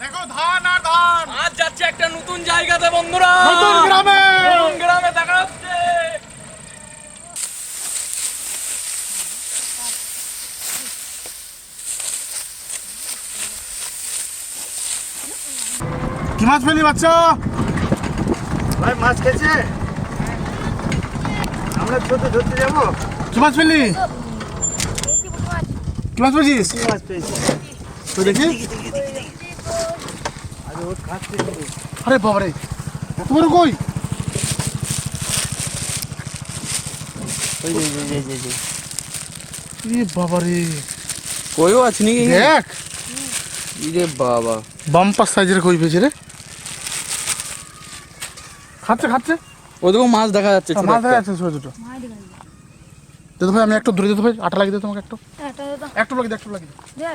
দেখো ধান আর ধান। আজ যাচ্ছে একটা নতুন জায়গাতে বন্ধুরা। নতুন গ্রামে। নতুন গ্রামে দেখা হচ্ছে। কি মাছ পেলি বাচ্চা? ভাই মাছ খেয়েছে? আমরা ছোট ধরতে যাব। কি মাছ পেলি? কি মাছ পেয়েছিস? কি মাছ পেয়েছি? তো দেখি। আরে বাবারে এত বড় কই? ওই যে, যে, যে, যে, যে। এ বাবারে। কইও আছে নাকি? দেখ। ইরে বাবা। বাম্পার সাইজের কই পেয়েছে রে? খাচ্ছে খাচ্ছে? মাছ দেখা যাচ্ছে মাছ একটা। দেখা যাচ্ছে ছোট ছোট। ভাই আমি একটু ধরে দিতে ভাই আটা লাগিয়ে দে তোমাকে একটু। একটু লাগিয়ে দে একটু লাগিয়ে দে।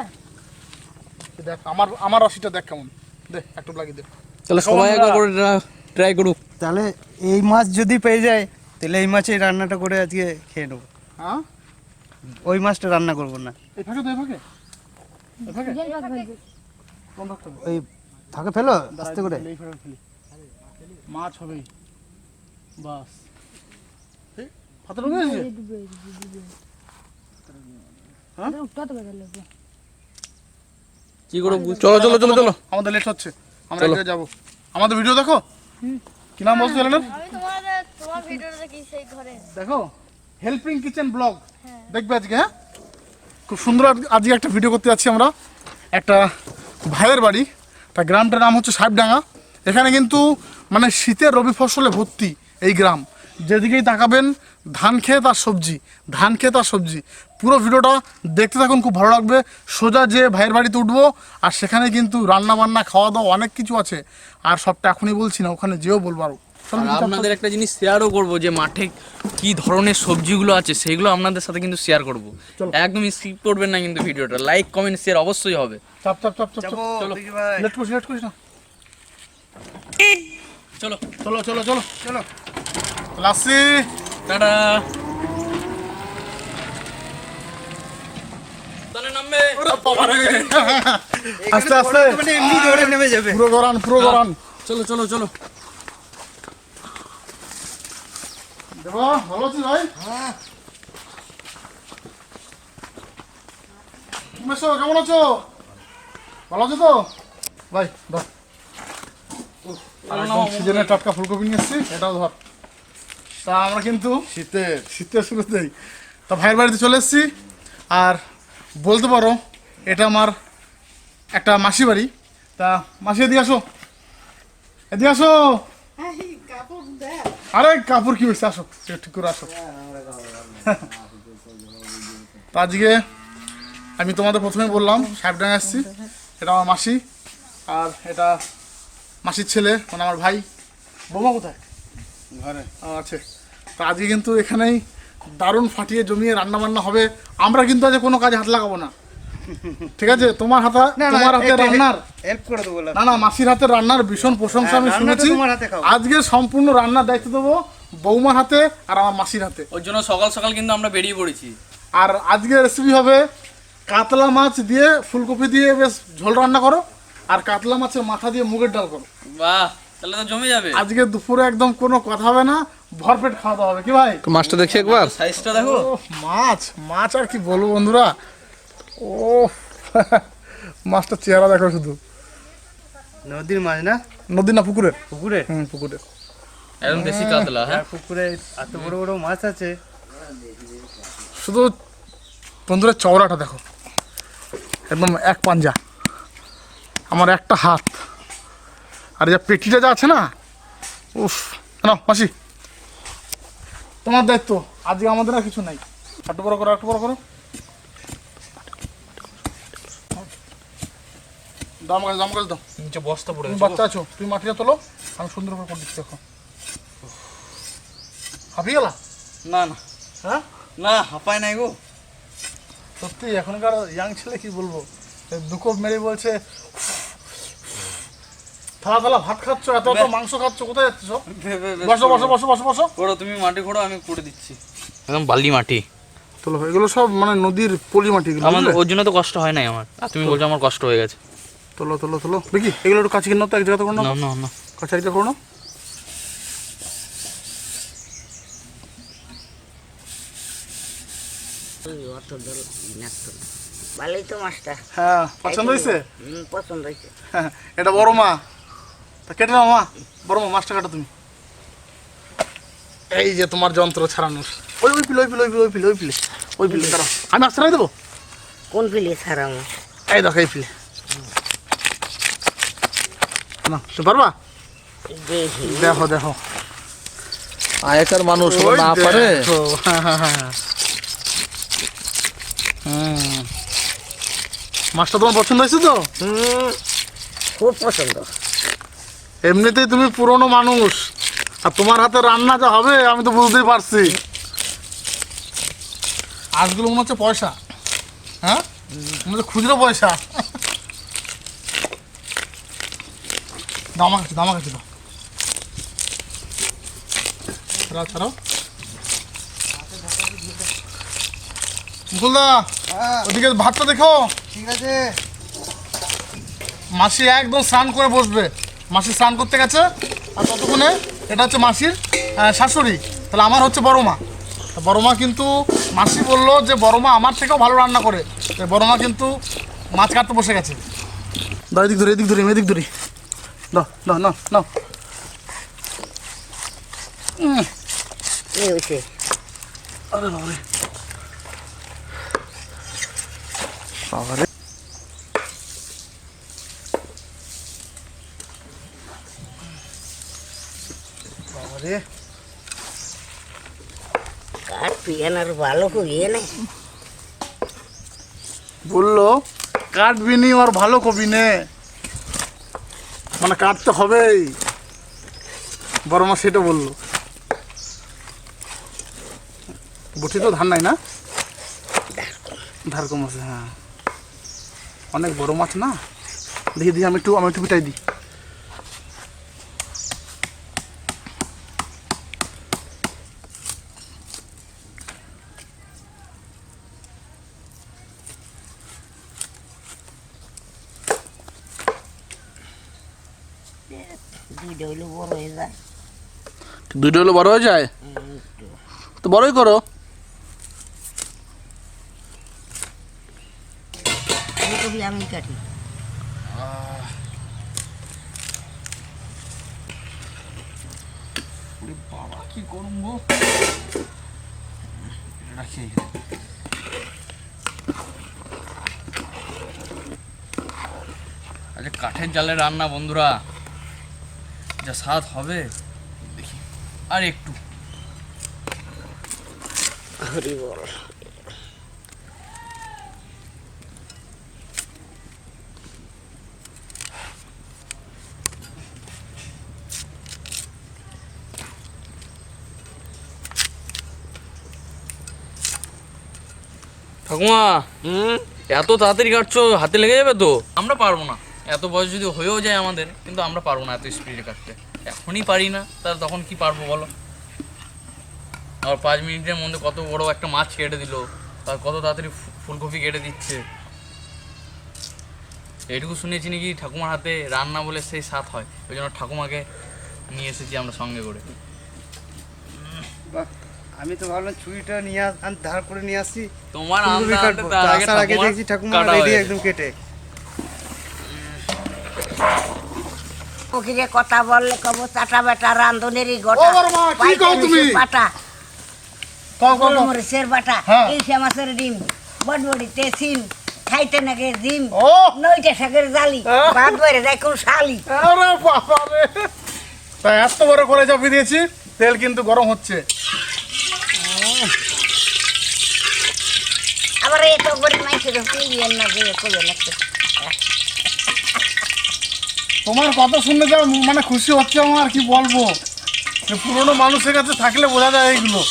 দেখ। আমার আমার রসিটা দেখ কেমন। দে একটু লাগিয়ে দে। তাহলে সবাই একবার করে ট্রাই করুক। তাহলে এই মাছ যদি পেয়ে যায় তাহলে এই মাছের রান্নাটা করে আজকে খেয়ে নেব। হ্যাঁ? ওই মাছটা রান্না করব না। এই ফাঁকে তো এই ফাঁকে। এই ফাঁকে। ওই থাকে ফেলো? আস্তে করে। এই ফাঁকে ফেলি। মাছ হবেই। বাস। পাতা ঢুকে গেছে? কি করে চলো চলো চলো চলো। আমাদের লেট হচ্ছে। আমরা। এগিয়ে যাব। আমাদের ভিডিও দেখো। কি নাম বলছো তোমার ভিডিওটা দেখি সেই ঘরে। দেখো হেল্পিং কিচেন ব্লগ দেখবে আজকে হ্যাঁ? খুব সুন্দর আজ- আজকে একটা ভিডিও করতে যাচ্ছি আমরা। একটা ভাইয়ের বাড়ি। তা গ্রামটার নাম হচ্ছে সাহেবডাঙ্গা এখানে কিন্তু মানে শীতের রবি ফসলে ভর্তি এই গ্রাম। যেদিকেই তাকাবেন ধান খেত আর সবজি ধান খেত আর সবজি। পুরো ভিডিওটা দেখতে থাকুন খুব ভালো লাগবে। সোজা যে ভাইয়ের বাড়িতে উঠবো আর সেখানে কিন্তু রান্না বান্না খাওয়া দাওয়া অনেক কিছু আছে। আর সবটা এখনই বলছি না ওখানে যেও বলব আরও। চলো, আর আপনাদের একটা জিনিস শেয়ারও করব যে মাঠে কি ধরনের সবজিগুলো আছে সেগুলো আপনাদের সাথে কিন্তু শেয়ার করব। চলো। একদম স্কিপ করবেন না কিন্তু ভিডিওটা। লাইক কমেন্ট শেয়ার অবশ্যই হবে। চাপ চাপ চাপ চাপ চলো। লেট করিস লেট করিস না। চলো চলো। চলো চলো চলো। লাসি। টাটা আস্তে আস্তে। মানে নেমে যাবে। পুরো গরান পুরো গরান চলো চলো চলো। দেখো ভালো আছিস ভাই? মেসো কেমন আছো? ভালো আছো তো? ভাই ধর। আর সিজনে টাটকা ফুলকপি নিয়ে এসছি এটাও ধর। তা আমরা কিন্তু শীতের শীতের শুরুতেই। তা ভাইয়ের বাড়িতে চলে এসেছি। আর বলতে পারো এটা আমার একটা মাসি বাড়ি। তা মাসি এদিকে আসো। এদিকে আসো। আরে কাপড় কি হয়েছে? আসো একটু ঠিক করে আসো। তো আজকে আমি তোমাদের প্রথমে বললাম সাহেবডাঙ্গা আসছি এটা আমার মাসি। আর এটা মাসির ছেলে মানে আমার ভাই। বৌমা কোথায়? ঘরে। আছে। তো আজকে কিন্তু এখানেই দারুণ ফাটিয়ে জমিয়ে রান্না বান্না হবে। আমরা কিন্তু আজ কোনো কাজে হাত লাগাবো না। ঠিক আছে? তোমার হাতে তোমার হাতে রান্নার হেল্প করে দেবো না না মাসির হাতে রান্নার ভীষণ প্রশংসা আমি হ্যাঁ, রান্না তো শুনেছি। আজকে সম্পূর্ণ রান্নার দায়িত্ব দেবো বৌমার হাতে আর আমার মাসির হাতে। ওর জন্য সকাল সকাল কিন্তু আমরা বেরিয়ে পড়েছি। আর আজকে রেসিপি হবে কাতলা মাছ দিয়ে ফুলকপি দিয়ে বেশ ঝোল রান্না করো আর কাতলা মাছের মাথা দিয়ে মুগের ডাল করো। বাহ! তাহলে তো জমে যাবে। আজকে দুপুরে একদম কোনো কথা হবে না ভরপেট খাওয়া দাওয়া হবে কি ভাই? মাছটা দেখি একবার। সাইজটা দেখো। মাছ মাছ আর কি বলব বন্ধুরা? ও মাছটা চেহারা দেখো শুধু। নদীর মাছ না? নদী না পুকুরের পুকুরে? হুম পুকুরের একদম দেশি কাতলা হ্যাঁ? আর পুকুরে এত বড় বড় মাছ আছে। শুধু বন্ধুরা চওড়াটা দেখো। একদম এক পাঞ্জা। আমার একটা হাত। আর যা পেটিটা যা আছে না? উফ না মাসি। তোমার দায়িত্ব আজকে আমাদের আর কিছু নাই। একটু বড় করো একটু বড় করো। দাম গাছ দাম গাছ দাও। নিচে বস্তা পড়ে বাচ্চা আছো তুমি মাটিটা তোলো আমি সুন্দর করে করে দিচ্ছি দেখো হাঁপিয়ে গেলা? না না। হ্যাঁ? না হাঁপায় নাই গো। সত্যি এখনকার ইয়াং ছেলে কি বলব? এই দুকো মেরে বলছে থালা থালা ভাত খাচ্ছ এত এত মাংস খাচ্ছ কোথায় যাচ্ছ? বসো বসো বসো বসো বসো। করো তুমি মাটি খোঁড়ো আমি করে দিচ্ছি। একদম বালি মাটি। চলো এগুলো সব মানে নদীর পলি মাটি এগুলো, আমার ওর জন্য তো কষ্ট হয় নাই আমার। আর তুমি বলছো আমার কষ্ট হয়ে গেছে। তোলো তোলো তোলো। দেখি এগুলো একটু কাছে কিনো তো এক জায়গাতে করো না না না না কাছারিটা করো না ভালোই তো মাছটা। হ্যাঁ পছন্দ হয়েছে? পছন্দ হয়েছে। হ্যাঁ, এটা বড় মা। তা কেটে নাও মা। বড় মা মাছটা কাটো তুমি। এই যে তোমার যন্ত্র ছাড়ানোর। ওই ওই পিলে ওই পিলে ওই পিলে ওই পিলে ওই পিলে। ওই পিলে দাঁড়াও। আমি মাছ ছাড়াই দেবো? কোন পিলে ছাড়াবো এই দেখো এই পিলে। না তুমি পারবা? দেখো দেখো। আগেকার মানুষ না পারে। মাছটা তোমার পছন্দ হয়েছে তো? খুব পছন্দ। এমনিতেই তুমি পুরনো মানুষ। আর তোমার হাতে রান্না যা হবে আমি তো বুঝতেই পারছি। আজগুলো মনে হচ্ছে পয়সা। হ্যাঁ? মনে হচ্ছে খুচরো পয়সা। আমার কাছে আমার কাছে দাও ছাড়াও ছাড়াও মুকুলদা ওদিকে ভাতটা দেখো। ঠিক আছে। মাসি একদম স্নান করে বসবে। মাসি স্নান করতে গেছে আর ততক্ষণে এটা হচ্ছে মাসির শাশুড়ি। তাহলে আমার হচ্ছে বড় মা। বড় মা কিন্তু মাসি বলল যে বড় মা আমার থেকেও ভালো রান্না করে। বড় মা কিন্তু মাছ কাটতে বসে গেছে। দাও এদিক ধরে এদিক ধরি এদিক ধরি। দাও দাও নাও নাও। উম, এই হয়েছে আরে বাবারে। বাবারে। পিয়ানোর ভালো করিয়ে নেই বলল কাটবি নি আর ভালো কবি নে মানে কাটতে হবেই বড় মা সেটা বলল বটি তো ধান নাই না ধার কম আছে হ্যাঁ অনেক বড় মাছ না দেখি দেখি আমি একটু আমি একটু পিটাই দিই দুইটা হইলে বড় হয়ে যায় দুটো হলো বড় হয়ে যায়? তো বড়ই করো। ফুলকপি আমি কাটি বাবা কি করুম গো। রাখি আচ্ছা কাঠের জালে রান্না বন্ধুরা। যা স্বাদ হবে। আর একটু। ঠাকুমা হুম? এত তাড়াতাড়ি কাটছো হাতে লেগে যাবে তো? আমরা পারব না। এত বয়স যদি হয়েও যায় আমাদের কিন্তু আমরা পারব না এত স্পিডে কাটতে। এখনই পারি না তাহলে তখন কি পারব বলো? আর পাঁচ মিনিটের মধ্যে কত বড় একটা মাছ কেটে দিল আর কত তাড়াতাড়ি ফুলকপি কেটে দিচ্ছে। এইটুকু শুনেছি নাকি ঠাকুমার হাতে রান্না বলে সেই স্বাদ হয় ওই জন্য ঠাকুমাকে নিয়ে এসেছি আমরা সঙ্গে করে। আমি তো ভাবলাম ছুরিটা নিয়ে ধার করে নিয়ে আসছি তোমার আগে দেখছি ঠাকুমা রেডি একদম কেটে। ফকিরে কথা বললে কব চাটা বেটা রান্ধনেরই গোটা। তুমি? বাটা হ্যাঁ। ইলশা মাছের ডিম। বটবড়িতে সিম খাইতে নাগে ডিম। নইটা শাকের জালি। আহ। ভাত বেড়ে যায় কোন শালি। আরে বাবা রে। তা এত বড় করে চাপিয়ে দিয়েছি তেল কিন্তু গরম হচ্ছে। আবার এত করে মাইছে দিয়ে না যে লাগছে তোমার কথা শুনলে যা মানে খুশি হচ্ছে আমার কি বলব? পুরনো মানুষের কাছে থাকলে বোঝা যায় এইগুলো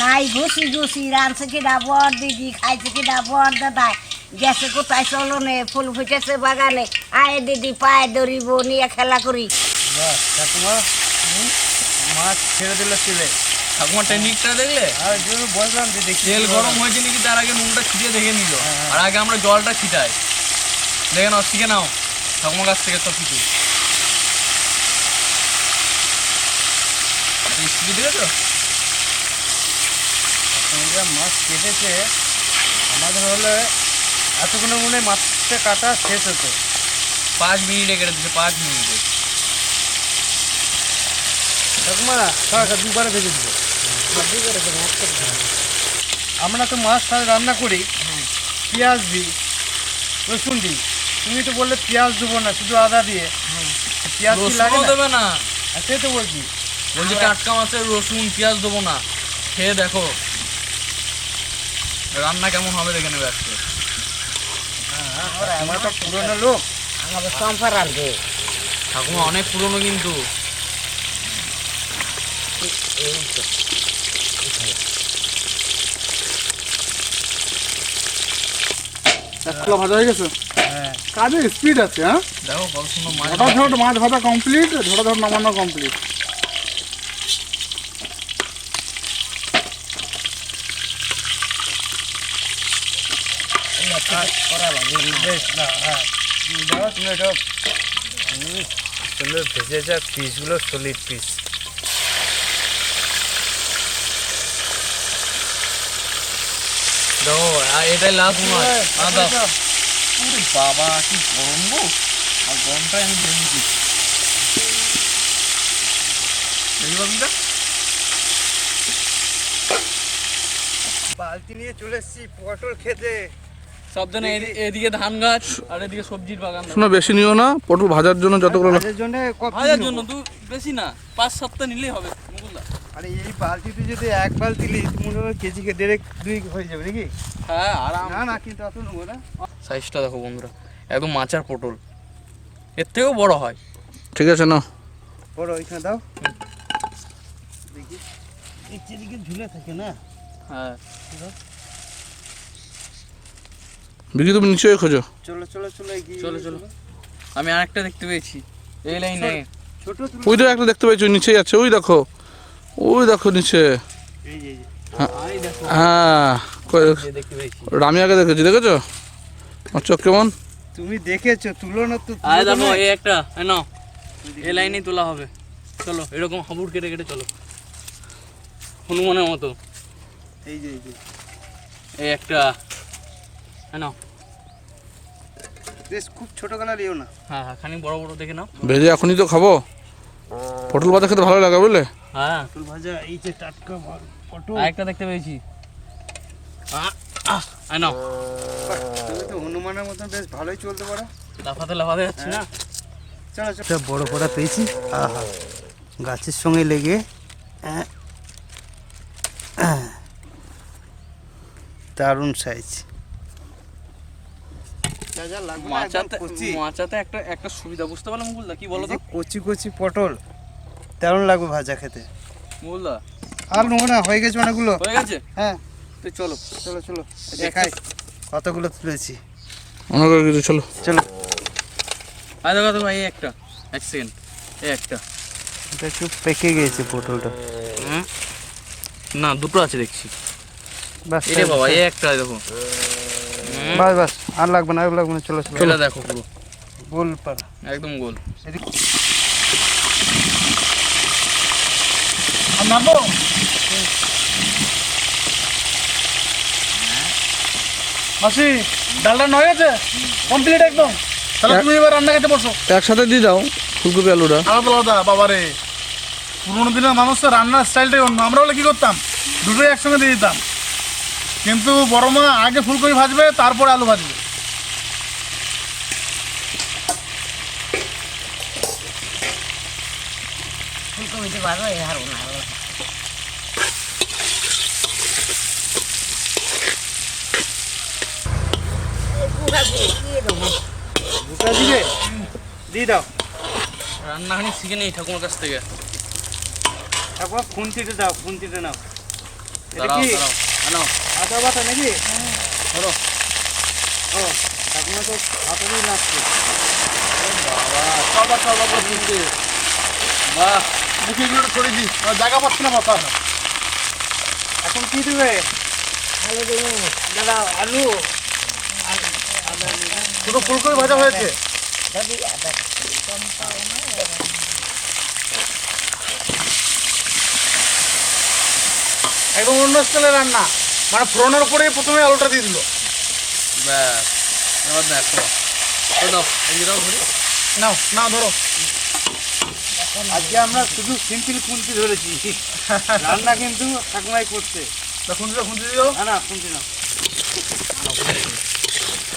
নাই ঘুষি ঘুষি রাঁধছে কি ডাবর দিদি খাইছে কি ডাবর দাদা গেছে কোথায় চলো নে ফুল ফুটেছে বাগানে। আয় দিদি পায়ে দড়িব নিয়ে খেলা করি। ঠাকুমা মাছ ছেড়ে দিল ছেলে। ঠাকুমার টেকনিকটা দেখলে? আর জন্য বললাম যে দেখি। তেল গরম হয়েছে নাকি তার আগে নুনটা ছিটিয়ে দেখে নিল। আর আগে আমরা জলটা ছিটাই। দেখে নাও শিখে নাও। ঠাকুমার কাছ থেকে সব কিছু। দেখেছ আমরা মাছ কেটেছে। আমাদের হলে এতক্ষণে মনে হয় মাছটা কাটা শেষ হতো। পাঁচ মিনিটে কেটে দিচ্ছে পাঁচ মিনিটে। ঠাকুমা দুবারে ভেজে দিব। আমরা তো মাছ রান্না করি। পেঁয়াজ দিই রসুন দিই। তুমি তো বললে পেঁয়াজ দেবো না শুধু আদা দিয়ে। পেঁয়াজ কি লাগে দেবে না। সে তো বলছি। বলছি টাটকা মাছের রসুন পেঁয়াজ দেবো না। খেয়ে দেখো। রান্না কেমন হবে দেখে নেবে আজকে। আমরা তো পুরোনো লোক। আমাদের সম্পার আনবে ঠাকুমা অনেক পুরনো কিন্তু। ভাজা হয়ে গেছে? কাজে স্পিড আছে হ্যাঁ? দেখো কত সুন্দর মাছ ঝটাঝট মাছ ভাজা কমপ্লিট ঝটাঝট নামানো কমপ্লিট হ্যাঁ। সুন্দর ভেজেছে পিসগুলো সলিড পিস দেখো আর এটাই লাস্ট মাছ। ওরে বাবা কি গরম গো। আর গরমটাই আমি নিচ্ছি দেখি বালতি নিয়ে চলে এসেছি পটল খেতে। সাবধানে এদিকে ধান গাছ আর এদিকে সবজির বাগান। শোনো বেশি নিও না পটল ভাজার জন্য যতগুলো ভাজার জন্য কত ভাজার জন্য তুই বেশি না পাঁচ সাতটা নিলেই হবে। আরে এই বালতিতে যদি এক বালতি নিই মনে হয় কেজিকে দেড়েক দুই হয়ে যাবে নাকি? হ্যাঁ আরাম। না না কিন্তু অত নেব না। সাইজটা দেখো বন্ধুরা একদম মাচার পটল। এর থেকেও বড় হয়। ঠিক আছে না বড় ওইখানে দাও। দেখি। এই চারিদিকে ঝুলে থাকে না। হ্যাঁ। বিকি তুমি নিচে খোঁজো। চলো চলো চলো চলো, চলো। আমি আরেকটা দেখতে পেয়েছি। এই লাইনে। ছোট। ওই তো একটা দেখতে পেয়েছ নিচেই আছে ওই দেখো। ওই দেখো নিচে। এই যে এই যে। আই দেখো হ্যাঁ কই- এই আমি আগে দেখেছি দেখেছ? আমার চোখ কেমন? তুমি দেখেছ তুলো না তো আয় তুলো দেখো এই একটা এই নাও। এই লাইনেই তোলা হবে। চলো এরকম হাবুড় কেটে কেটে চলো। হনুমানের মতো। এই যে এই যে। এই একটা নাও। বেশ খুব ছোট কালার ইও না। হ্যাঁ হ্যাঁ খানিক বড় বড় দেখে নাও। ভেজে এখনই তো খাব। পটল ভাজা খেতে ভালো লাগে বুঝলে? হ্যাঁ। পটল ভাজা এই যে টাটকা পটল। আরেকটা দেখতে পেয়েছি। নাও। তুমি তো হনুমানের মতন বেশ ভালোই চলতে পারো। লাফাতে লাফাতে যাচ্ছি না? চলো চলো। বড় পড়া পেয়েছি। আহা। গাছের সঙ্গে লেগে দারুণ আহ, মাচাতে মাচাতে একটা একটা সুবিধা বুঝতে পারলাম মুকুলদা কি বলো তো? কচি কচি পটল দারুণ লাগবে ভাজা খেতে। মুকুলদা আর নেব না হয়ে গেছে অনেকগুলো। হয়ে গেছে? হ্যাঁ। তো চলো। চলো চলো। দেখাই কতগুলো তুলেছি। অনেক কিছু চলো। চলো। আয় দেখো দেখো এই একটা এক সেকেন্ড এই একটা। এটা একটু পেকে গিয়েছে পটলটা। হুম? না দুটো আছে দেখছি। বাস এরে বাবা এই একটা দেখো। বাস বাস আর লাগবে না আর লাগবে না চলো চলো। দেখো পুরো। গোল পাড়া একদম গোল। নামবো মাসি ডালটা নয় গেছে কমপ্লিট একদম। তাহলে তুমি এবার রান্না খেতে বসো। একসাথে দিয়ে দাও ফুলকপি আলুটা। আলাদা আলাদা বাবারে। পুরোনো দিনের মানুষের রান্নার স্টাইলটাই অন্য। আমরা বলে কী করতাম? দুটোই একসঙ্গে দিয়ে দিতাম। কিন্তু বড় মা আগে ফুলকপি ভাজবে তারপর আলু ভাজবে। ফুলকপিতে ভালো এই হারো না দুটা দিবে দিয়ে দাও। রান্নাখানি শিখে নেই ঠাকুমার কাছ থেকে। তারপর খুন্তিতে দাও খুন্তিতে নাও। এটা দাঁড়াও কি? দাঁড়াও আনো আদা বাটা নাকি? ধরো। ও ঠাকুমা তো হাতেরই নাচছে বাবা সব বাবা বুঝতে বাহ মুখে একটু ছড়িয়ে আর জায়গা পাচ্ছে না মাথা এখন কি দেবে? ভালো দেবো। দাদা আলু। দুটো ফুলকপি ভাজা হয়েছে। একদম অন্য স্টাইলের রান্না। মানে ফোড়নের উপরেই প্রথমে আলুটা দিয়ে দিল। ব্যাস। এবার দেখো তো। নাও নাও ধরো। আজকে আমরা শুধু সিম্পল কুলতি ধরেছি। রান্না কিন্তু ঠাকুমাই করছে। দেখুন খুঁজে দিও। না না শুনছি না।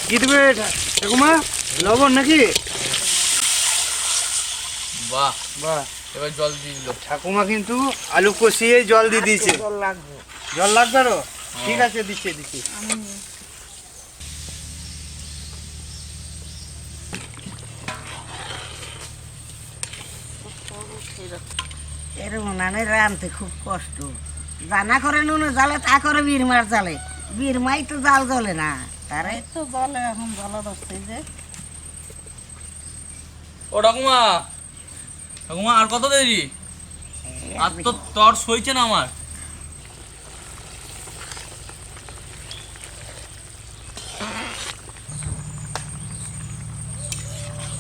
কি দেবে ঠাকুমা লবণ নাকি? বাহ। বাহ। এবার জল দিয়ে দিল। ঠাকুমা কিন্তু আলু কষিয়ে জল দিয়ে দিয়েছে। জল লাগবে। জল লাগবে আরও? ঠিক আছে দিচ্ছি দিচ্ছি। এরকম নানে রানতে খুব কষ্ট। জানা করে নুনে জালে তা করে বীর মার জালে বীর মাই তো জাল জ্বলে না তারাই তো জলে এখন ধরছে যে। ও ঠাকুমা ঠাকুমা আর কত দেরি? আর তো তর সইছে না আমার।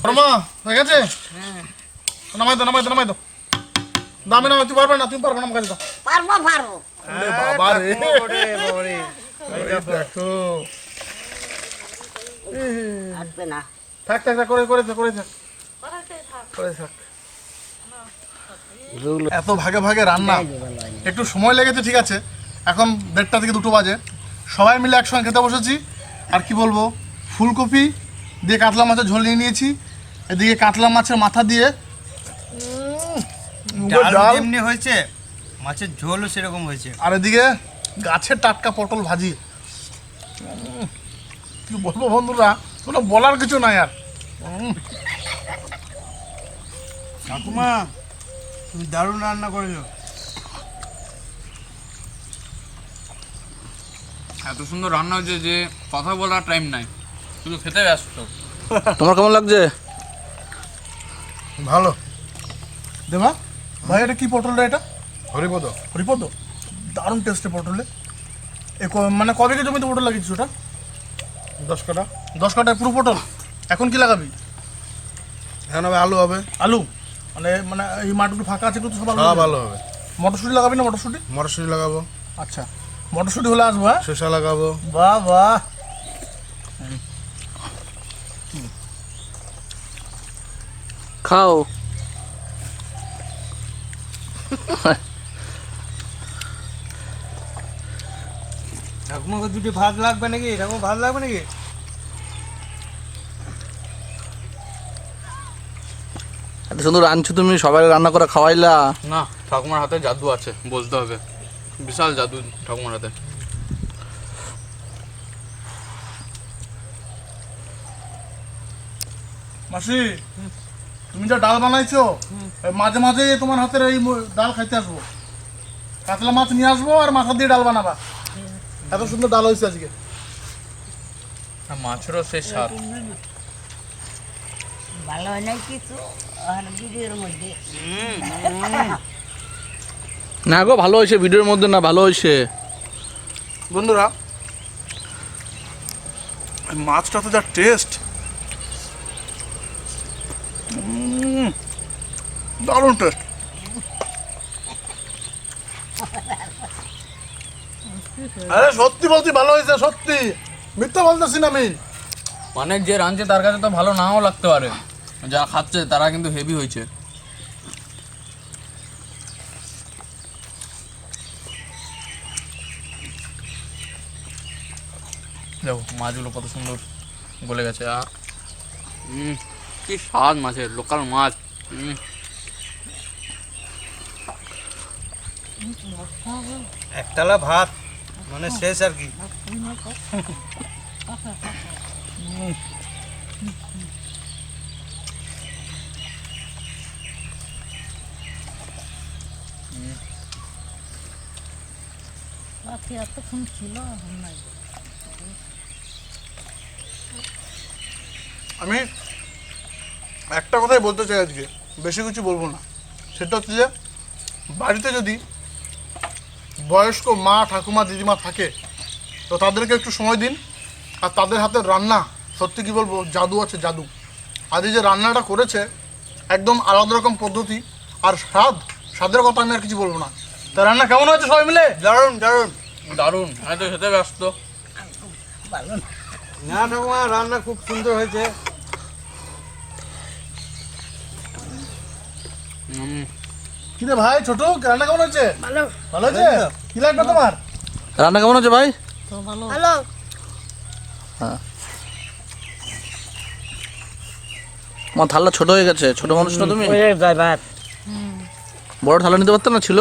বর্মা হয়ে গেছে? নামাই দাও নামাই দাও নামাই দাও দামে নামাই তুই পারবে না তুমি পারবে না আমার কাছে দাও পারব। পারব বাবা রে। ওরে বাবারে। এই দেখো। না। থাক থাক থাক, করে করে থাক করে থাক। করে থাক। এত ভাগে ভাগে রান্না। একটু সময় লেগেছে ঠিক আছে। এখন দেড়টা থেকে দুটো বাজে। সবাই মিলে একসঙ্গে খেতে বসেছি। আর কি বলব? ফুলকপি দিয়ে কাতলা মাছের ঝোল নিয়ে নিয়েছি। এদিকে কাতলা মাছের মাথা দিয়ে। ডাল হয়েছে মাছের ঝোলও সেরকম হয়েছে। আর এদিকে গাছের টাটকা পটল ভাজি। কি বলব বন্ধুরা কোনো বলার কিছু নাই আর। ঠাকুমা তুমি দারুণ রান্না করেছ। এত সুন্দর রান্না হয়েছে যে কথা বলার টাইম নাই। শুধু খেতে ব্যস্ত। তোমার কেমন লাগছে? ভালো। দেবা ভাই এটা কি পটল রে এটা? হরিপদ। হরিপদ? দারুণ টেস্টে পটলে এ মানে কবে কি জমিতে পটল লাগিয়েছিস ওটা? দশ কাটা দশ কাটায় পুরো পটল? এখন কি লাগাবি? এখন হবে আলু হবে। আলু? মানে মানে এই মাঠগুলো ফাঁকা আছে কিন্তু সব? ভালো হবে। মটরশুঁটি লাগাবি না মটরশুঁটি? মটরশুঁটি লাগাবো। আচ্ছা। মটরশুঁটি হলে আসব হ্যাঁ? শসা লাগাবো। বাহ বাহ। খাও। ঠাকুমাকে দুটি ভাত লাগবে নাকি? ঠাকুমা ভাত লাগবে নাকি? এত সুন্দর আনছো তুমি সবাই রান্না করে খাওয়াইলা। না ঠাকুমার হাতে জাদু আছে বলতে হবে। বিশাল জাদু ঠাকুমার হাতে। মাসি তুমি যা ডাল বানাইছো মাঝে মাঝে তোমার হাতের এই ডাল খাইতে আসব। কাতলা মাছ নিয়ে আসব আর মাথা দিয়ে ডাল বানাবা। এত সুন্দর ডাল হয়েছে আজকে। আর মাছেরও সেই স্বাদ। ভালো হয় নাই কিছু আর ভিডিওর মধ্যে। না গো ভালো হয়েছে ভিডিওর মধ্যে না ভালো হয়েছে। বন্ধুরা মাছটা তো যা টেস্ট দারুণ টেস্ট আরে সত্যি বলছি ভালো হয়েছে সত্যি। মিথ্যা বলতেছি না আমি। মানে যে রাঁধছে তার কাছে তো ভালো নাও লাগতে পারে। যারা খাচ্ছে তারা কিন্তু হেভি হয়েছে। দেখো মাছগুলো কত সুন্দর গলে গেছে উম, কি স্বাদ মাছের লোকাল মাছ উম, একতলা ভাত মানে শেষ আর কি আমি একটা কথাই বলতে চাই আজকে বেশি কিছু বলব না। সেটা হচ্ছে যে বাড়িতে যদি বয়স্ক মা ঠাকুমা দিদিমা থাকে তো তাদেরকে একটু সময় দিন আর তাদের হাতের রান্না সত্যি কি বলব জাদু আছে জাদু। আদি যে রান্নাটা করেছে একদম আলাদা রকম পদ্ধতি আর স্বাদ স্বাদের কথা আমি আর কিছু বলব না। তা রান্না কেমন হয়েছে সবাই মিলে? দারুণ দারুণ। দারুণ আমি তো খেতে ব্যস্ত। না ঠাকুমা রান্না খুব সুন্দর হয়েছে। কি রে ভাই ছোট রান্না কেমন হচ্ছে ভালো। ভালো আছে কি লাগবে তোমার? রান্না কেমন হচ্ছে ভাই? হ্যালো আমার থালা ছোট হয়ে গেছে ছোট মানুষ না তুমি? বড় থালা নিতে পারতো না ছিল?